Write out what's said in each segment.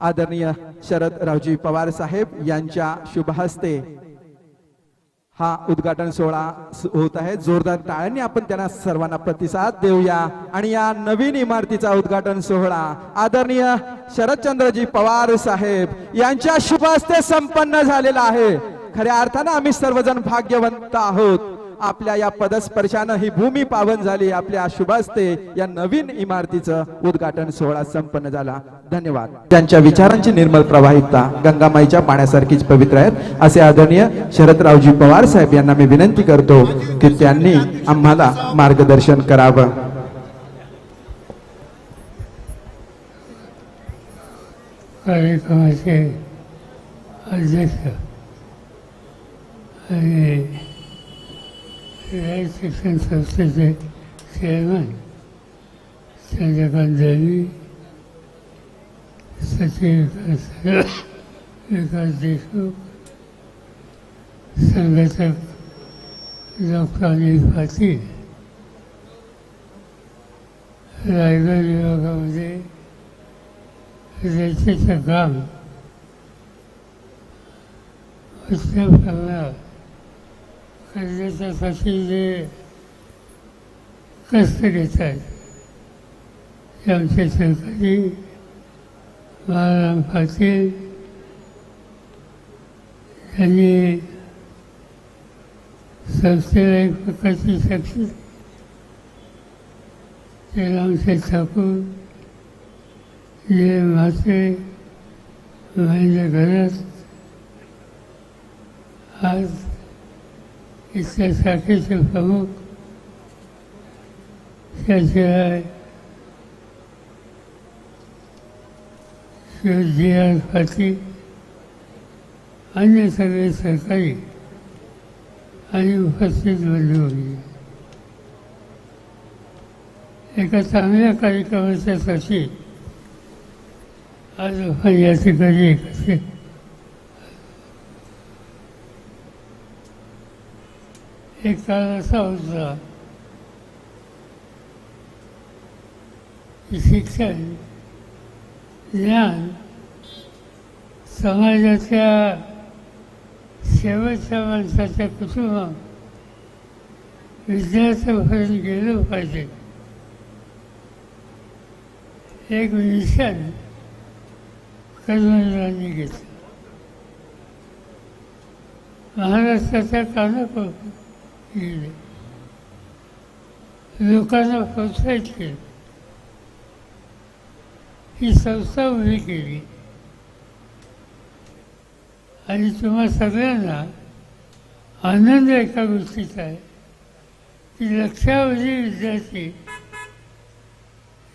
आदरणीय शरद रावजी पवार साहेब यांच्या शुभ हस्ते हा उद्घाटन सोहळा होत आहे. जोरदार टाळ्यांनी आपण त्यांना सर्वांना प्रतिसाद देऊया. आणि या नवीन इमारतीचा उद्घाटन सोहळा आदरणीय शरदचंद्रजी पवार साहेब यांच्या शुभ हस्ते संपन्न झालेला आहे. खऱ्या अर्थानं आम्ही सर्वजण भाग्यवंत आहोत. आपल्या या पदस्पर्शानं ही भूमी पावन झाली आपल्या शुभास्ते या नवीन इमारतीचं उद्घाटन सोहळा संपन्न झाला. धन्यवाद. त्यांच्या विचारांची निर्मल प्रवाहितता गंगामाईच्या पाण्यासारखीच पवित्र आहेत. असे आदरणीय शरदरावजी पवार साहेब यांना मी विनंती करतो की त्यांनी आम्हाला मार्गदर्शन करावं. कार्यक्रमाचे अध्यक्ष आणि राज्य शिक्षण संस्थेचे चेअरमन चंद्रकांत देवी सचिव विकास विकास देशमुख संघटक डॉक्टर अनिल पाटील रायगड विभागामध्ये रेतीचं काम उत्तम प्रमाणात करण्याच्यासाठी जे कष्ट घेतात ते आमचे सहकारी बाळाराम पाटील यांनी संस्थेला एक प्रकारची शक्ती ते ठाकूर जय मासे महेंद्र घरत आज इथल्या शाखेचे प्रमुख त्याशिवाय श्री जी आर पाटील अन्य सगळे सहकारी आणि उपस्थित बंधू होते एका चांगल्या कार्यक्रमाच्यासाठी आज आपण या ठिकाणी एकत्रित एक काळ असा होता की शिक्षण ज्ञान समाजाच्या शेवटच्या माणसाच्या कुटुंबात विद्यार्थ्यापर्यंत गेलं पाहिजे. एक मिशन कर्मवीरांनी घेतलं. महाराष्ट्राच्या कानाकोप गेले लोकांना प्रोत्साहित केलं ही संस्था उभी केली. आणि तुम्हा सगळ्यांना आनंद एका गोष्टीचा आहे की लक्षावधी विद्यार्थी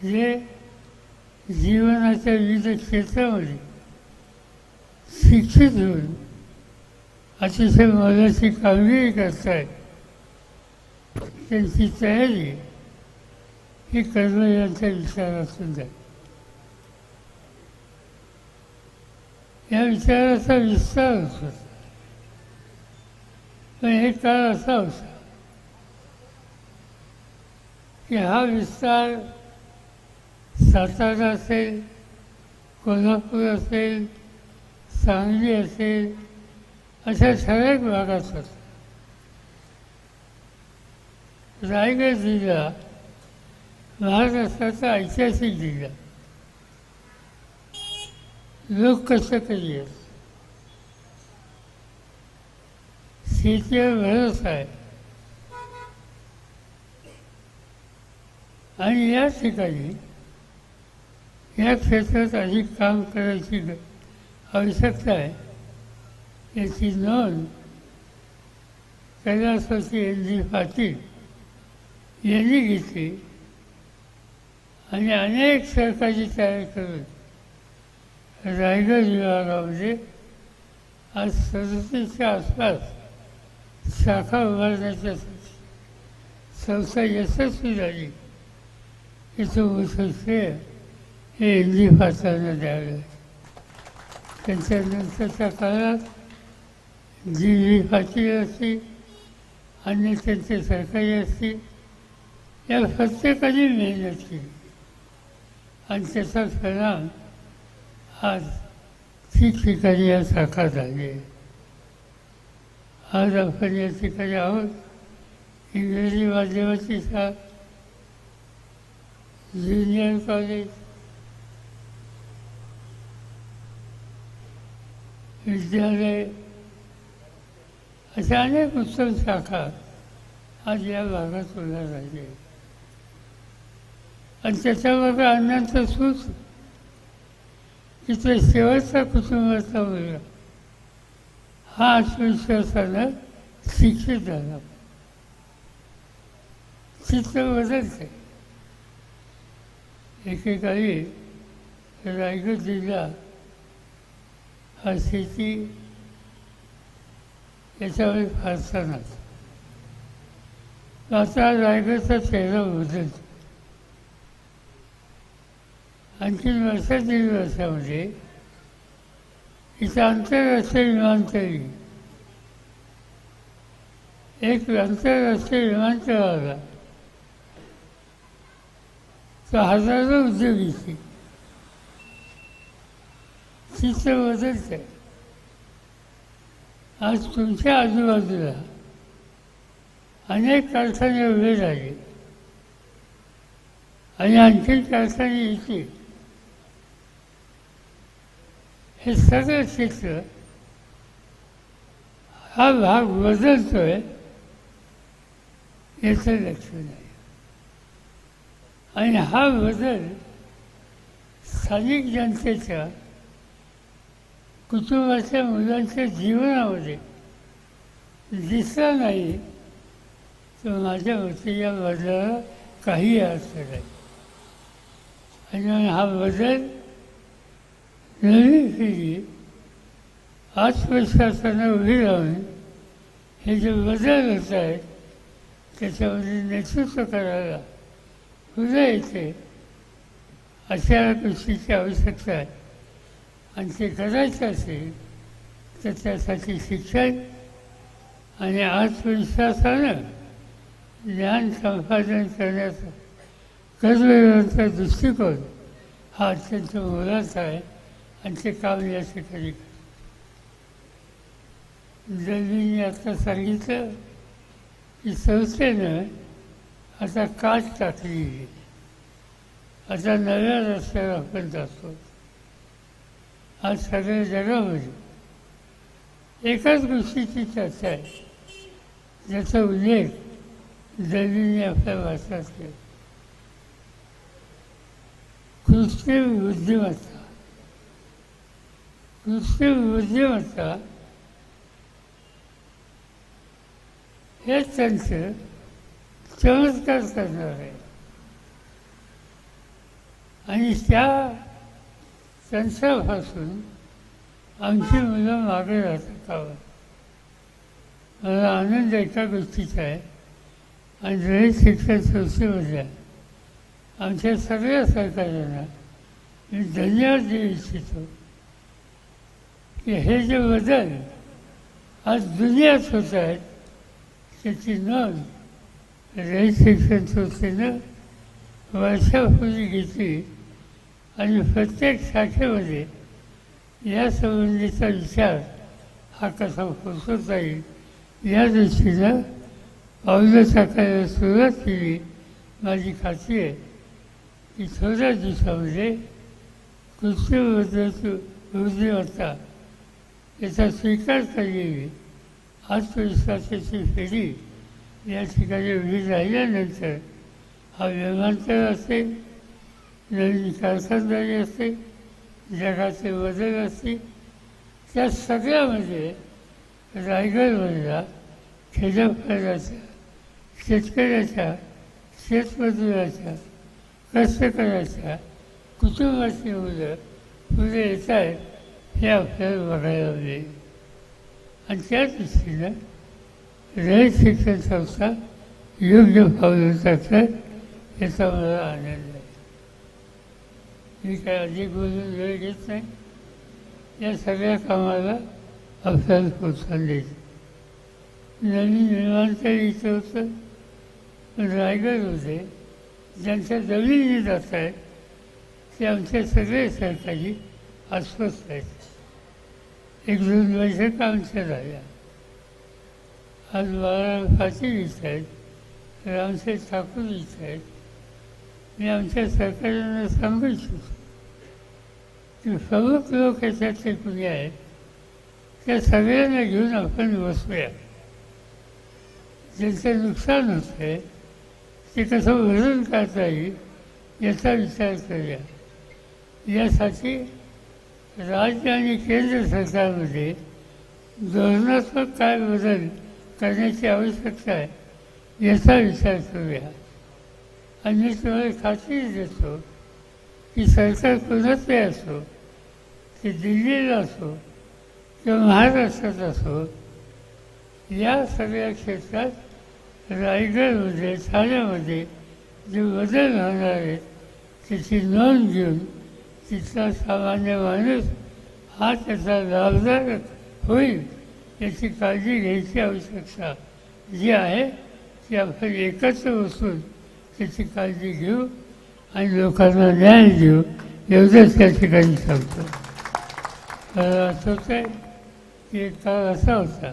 जे जीवनाच्या विविध क्षेत्रामध्ये शिक्षित होऊन अतिशय मोलाची कामगिरी करतायत त्यांची तयारी ही कर्मळ यांचा विचार असून जाईल या विचाराचा विस्तार होता पण हे काळ असा होता की हा विस्तार सातारा असेल कोल्हापूर असेल सांगली असेल अशा ठराविक भागात होता रायगड जिल्हा महाराष्ट्राचा ऐतिहासिक जिल्हा. लोक कसं कधी शेतीवर भरोसा आहे. आणि या ठिकाणी या क्षेत्रात अधिक काम करायची आवश्यकता आहे याची नोंद कैलासवासी एन जी पाटील यांनी घेतली. आणि अनेक सरकारी तयारी करून रायगड विभागामध्ये आज सदतीसच्या आसपास शाखा उभारण्याच्यासाठी संस्था यशस्वी झाली. याचं मोठं श्रेय हे एन जी पाटलांना द्यावं. त्यांच्यानंतरच्या काळात जी व्ही पाटील असतील अन्य त्यांचे सरकारी असतील या प्रत्येकाने मेहनत केली आणि त्याचा परिणाम आज ठिकठिकाणी या शाखा झाली. आहे आज आपण या ठिकाणी आहोत. इंग्रजी माध्यमाची शाळा ज्युनियर कॉलेज. विद्यालय. अशा अनेक उत्तम शाखा आज या भागात उभ्या राहिल्या. आणि त्याच्यावर अन्नाचं सूच की शेवटचा कुटुंबाचा मुलगा. हा आत्मविश्वासानं शिक्षित झाला. चित्र बदलते एकेकाळी रायगड जिल्हा हा शेती याच्यावर फारसा नव्हता. आता रायगडचा चेहरा बदलतो आणखी वर्षा दीड वर्षामध्ये इथं आंतरराष्ट्रीय विमानतळ एक आंतरराष्ट्रीय विमानतळ आला तर हजारो उद्योगिकी चित्र बदलते आज तुमच्या आजूबाजूला अनेक कारखाने उभे झाले आणि आणखी कारखाने येतील. हे सगळं चित्र हा भाग बदलतोय याचं लक्षण आहे आणि हा बदल स्थानिक जनतेच्या कुटुंबाच्या मुलांच्या जीवनामध्ये दिसला नाही. तर माझ्या मते या बदलाला काही अर्थ नाही. आणि हा बदल नवी पिढी आत्मविश्वासानं उभी राहून हे जे बदल होत आहेत त्याच्यामध्ये नेतृत्व करायला उद्या येते अशा गोष्टीची आवश्यकता आहे. आणि ते करायचं असेल तर त्यासाठी शिक्षण आणि आत्मविश्वासानं ज्ञान संपादन करण्याचा कर्मयोगाचा दृष्टिकोन हा अत्यंत मोलाचा आहे. आणि ते काम या ठिकाणी मी आता सांगितलं की संस्थेनं आता काच टाकली आहे. आता नव्या रस्त्यावर आपण जातो. आज सगळ्या जगामध्ये एकाच गोष्टीची चर्चा आहे. ज्याचा उल्लेख दलिनी आपल्या भाषात केला कृत्रिम बुद्धिमत्ता कृत्रिम बुद्धिमत्ता हे त्यांचं चमत्कार करणार. आहे आणि त्या त्यांच्यापासून आमची मुलं मागे राहतात आहोत मला आनंद एका गोष्टीचा आहे. आणि जरी शिक्षण संस्थेमध्ये आमच्या सगळ्या सरकारांना मी धन्यवाद देऊ इच्छितो. की हे जे बदल आज दुनियात होत आहेत त्याची नोंद रयत शिक्षण संस्थेनं वर्षापूर्वी घेतली. आणि प्रत्येक शाखेमध्ये या संबंधीचा विचार हा कसा पोचवता येईल या दृष्टीनं पावलं टाकायला सुरुवात केली माझी खात्री आहे. की थोड्या दिवसामध्ये कृषीबद्दलची बुद्धिमत्ता याचा स्वीकार केलेली आत्मविश्वासाची फेरी. या ठिकाणी उभी राहिल्यानंतर हा विमानतळ असेल नवीन कारखानदारी असते जगाचे बदल असतील त्या सगळ्यामध्ये रायगडमधला खेड्यापाड्याच्या शेतकऱ्याच्या शेतमजुराच्या कष्टकऱ्याच्या कुटुंबाची मुलं पुढे येत आहेत. हे आपल्याला बघायला मिळेल आणि त्या दृष्टीनं रयत शिक्षण संस्था योग्य पावलं टाकतात याचा मला आनंद आहे. मी काय अधिक बोलून वेळ घेत नाही. या सगळ्या कामाला आपल्याला प्रोत्साहन द्यायचं नवीन निर्माण तर इथं होतं पण रायगड होते ज्यांच्या जमिनी जात आहेत ते आमचे सगळे सहकारी अस्वस्थ आहेत एक दोन वर्ष आमच्या झाल्या आज बाळाराम पाटील इथं आहेत रामसाहेब ठाकूर दिसत आहेत मी आमच्या सरकारनं सांगू इच्छितो की प्रमुख लोक याच्यातले कुणी आहेत त्या सगळ्यांना घेऊन आपण बसूया. ज्यांचं नुकसान होतं आहे ते कसं भरून काढता येईल याचा विचार करूया. यासाठी राज्य आणि केंद्र सरकारमध्ये धोरणात्मक काय बदल करण्याची आवश्यकता आहे याचा विचार करूया. आणि मी तुम्हाला खात्री देतो की सरकार कोणाचंही असो ते दिल्लीला असो किंवा महाराष्ट्रात असो या सगळ्या क्षेत्रात रायगडमध्ये ठाण्यामध्ये जे बदल होणार आहेत त्याची नोंद घेऊन तिथला सामान्य माणूस हा त्याचा लाभदायक होईल याची काळजी घ्यायची आवश्यकता जी आहे ती आपण एकत्र बसून त्याची काळजी घेऊ आणि लोकांना न्याय देऊ एवढंच त्या ठिकाणी सांगतो. मला होतं आहे की एक काळ असा होता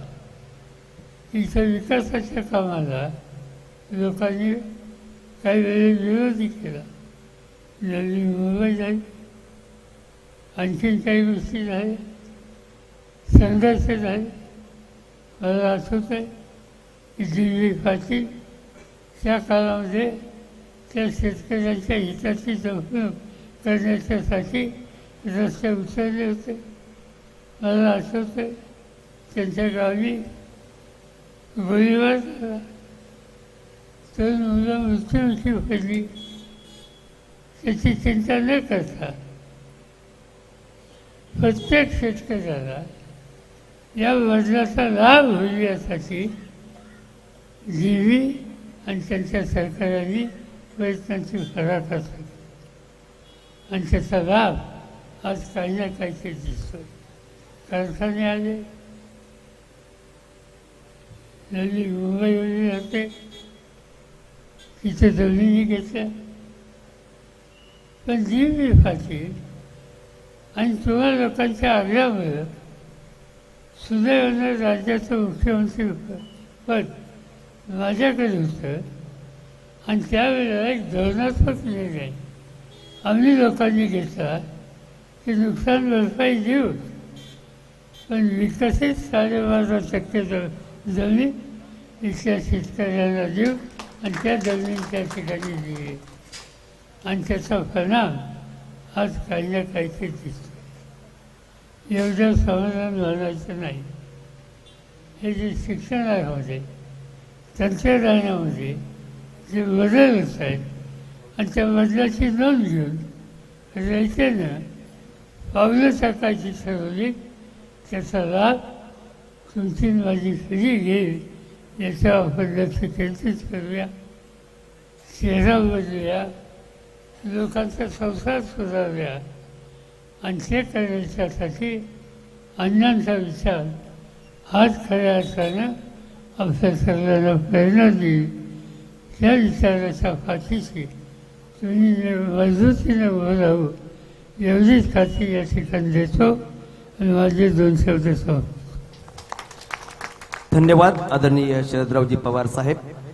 की विकासाच्या कामाला लोकांनी काही वेळेस विरोधी केला. नवी मुंबई झाली आणखीन काही गोष्टी झाल्या संघर्ष झाले मला आठवत आहे की दिल्ली पाटील त्या काळामध्ये त्या शेतकऱ्यांच्या हिताची जपणूक करण्याच्यासाठी रस्ते उचलले होते. मला आठवत आहे त्यांच्या गावी गोळीबार झाला. तर मुलं मृत्यूमुखी पडली. त्याची चिंता न करता प्रत्येक शेतकऱ्याला या बदलाचा लाभ होईल यासाठी जीवी आणि त्यांच्या सरकारांनी प्रयत्नांची करत असते आणि त्याचा लाभ आज काही ना काहीतरी दिसतो कारखाने आले. नवी मुंबईमध्ये जाते तिथे जमिनी घेतल्या. पण जीवी पाटील आणि तुम्हा लोकांच्या आग्रहामुळं सुदैवाने राज्याचं मुख्यमंत्री पद माझ्याकडे होतं. आणि त्यावेळेला एक धोरणात्मक निर्णय आम्ही लोकांनी घेतला की नुकसान भरपाई देऊ. पण विकसित साडेबारा टक्के ज जमीन इथल्या शेतकऱ्यांना देऊ आणि त्या जमीन त्या ठिकाणी दिली. आणि त्याचा परिणाम आज काही ना काहीतरी दिसतो. एवढं समाधान मानायचं नाही. हे जे शिक्षणामध्ये तंत्रज्ञानामध्ये जे बदल होत आहेत आणि त्या बदलाची नोंद घेऊन रयतेनं पावलं टाकायची ठरवली. त्याचा लाभ तुमची माझी फ्री घेईल याचा आपण लक्ष केंद्रित करूया. चेहरा बदलूया. लोकांचा संसार सुधारल्या आणि ते करण्याच्यासाठी अण्णांचा विचार हाच खऱ्या अर्थानं आमच्या सगळ्यांना प्रेरणा दिली त्या विचाराच्या पाठीशी तुम्ही मजबूतीने उभं राहू. एवढीच खात्री या ठिकाणी देतो आणि माझे दोन शब्द सांगतो धन्यवाद आदरणीय शरदरावजी पवार साहेब.